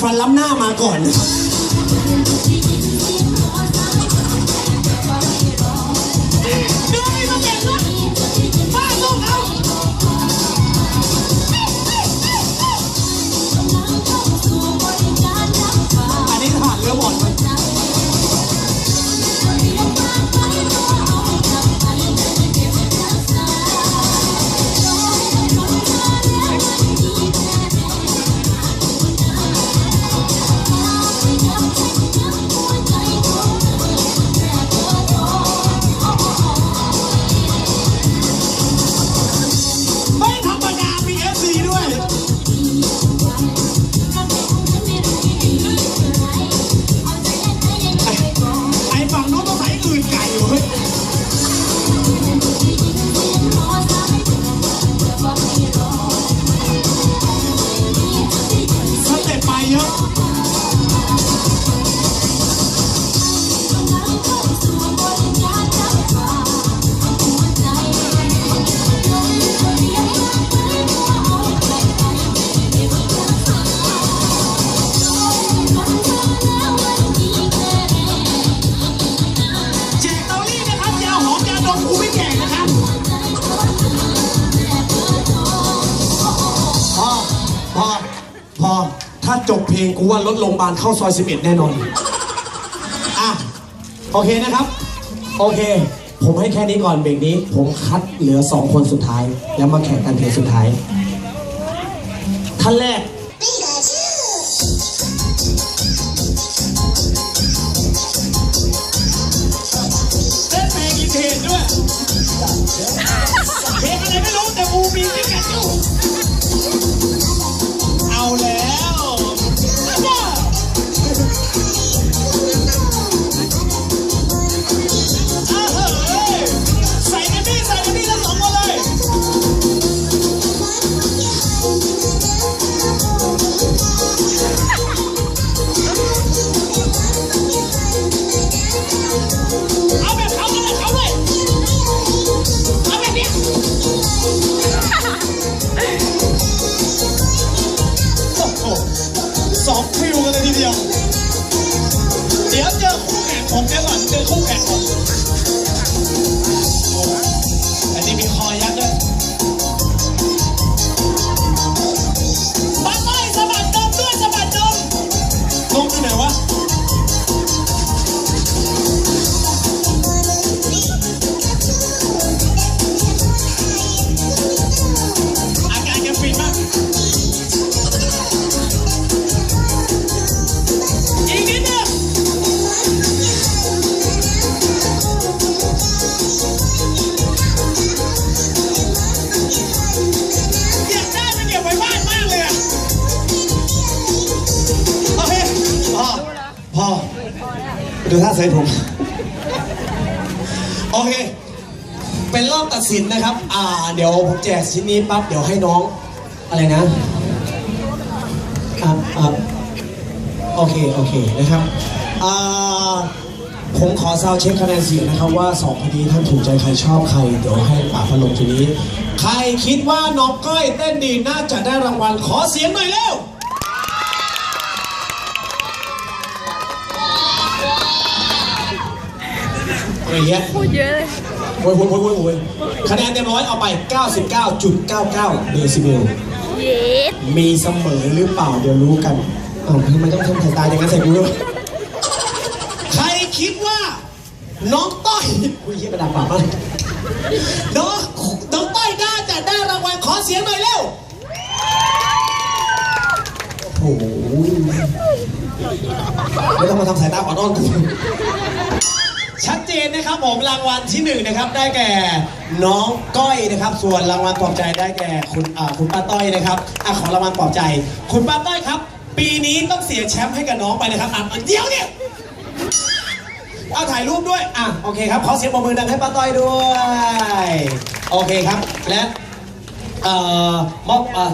ฟันล้ำหน้ามาก่อนนะครับดูไม่มาเก่งนะป้าสู้เขาอันนี้ผ่านเรือหมดไหมไม่ เจบเพลงกูว่ารถโรงพยาบาลเข้าซอย 11 แน่นอน อะ โอเคนะครับ โอเค ผมให้แค่นี้ก่อนเบรกนี้ ผมคัดเหลือ 2 คนสุดท้าย แล้วมาแข่งกันเพลงสุดท้าย ท่านแรก งที่ไหนวะ ดูท่าเซฟผม โอเค เป็นรอบตัดสินนะครับ อ่า เดี๋ยวผมแจกชิ้นนี้ปั๊บ เดี๋ยวให้น้อง อะไรนะอ่าอ่าโอเค โอเค นะครับ อ่า ผมขอซาวด์เช็คคะแนนเสียงนะครับว่าสองคนนี้ท่านถูกใจใครชอบใคร เดี๋ยวให้ป่าพัดลมทีนี้ ใครคิดว่าน้องก้อยเต้นดีน่าจะได้รางวัล ขอเสียงหน่อยเร็ว อะไรเงี้ยพูดเยอะเลยโวยโวยโวยโวยโวยคะแนนเต็มร้อยเอาไป 99.99เดซิเบลเย็ดมีเสมอหรือเปล่าเดี๋ยวรู้กันอ้าวทำไมต้องทำสายตาอย่างนั้นใส่กูด้วยใครคิดว่า น้องต้อยอุ้ยเฮียกระดาษปากมากน้องน้องต้อยน่าจะได้รางวัลขอเสียงหน่อยเร็วโอ้โหไม่ต้องมาทำสายตาอ่อนอ้อนกูชัด เจนนะครับผมรางวัลที่หนึ่งนะครับได้แก่น้องก้อยนะครับ ส่วนรางวัลปลอบใจได้แก่คุณอ่าคุณป้าต้อยนะครับอะขอรางวัลปลอบใจ คุณป้าต้อยครับ ปีนี้ต้องเสียแชมป์ให้กับน้องไปนะครับอะเดี๋ยวเนี่ยเอาถ่ายรูปด้วยอะโอเคครับขอเสียงปรบมือดังให้ป้าต้อยด้วยโอเคครับและเอ่อมอบอะ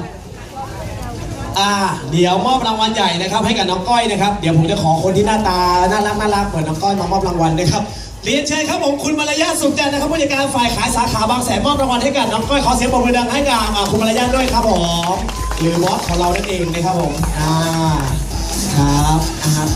อ่าเดี๋ยวมอบรางวัลใหญ่นะครับให้กับน้องก้อยนะครับ เดี๋ยวผมจะขอคนที่หน้าตาน่ารักน่ารักเหมือนน้องก้อยมามอบรางวัลนะครับ เรียนเชิญครับผมคุณมารยาสุขจันทร์นะครับผู้จัดการฝ่ายขายสาขาบางแสนมอบรางวัลให้กับน้องก้อยขอเสียงปรบมือดังให้กับอ่าคุณมารยาด้วยครับผมหรือบอสของเรานั่นเองนะครับผมอ่าครับนะครับ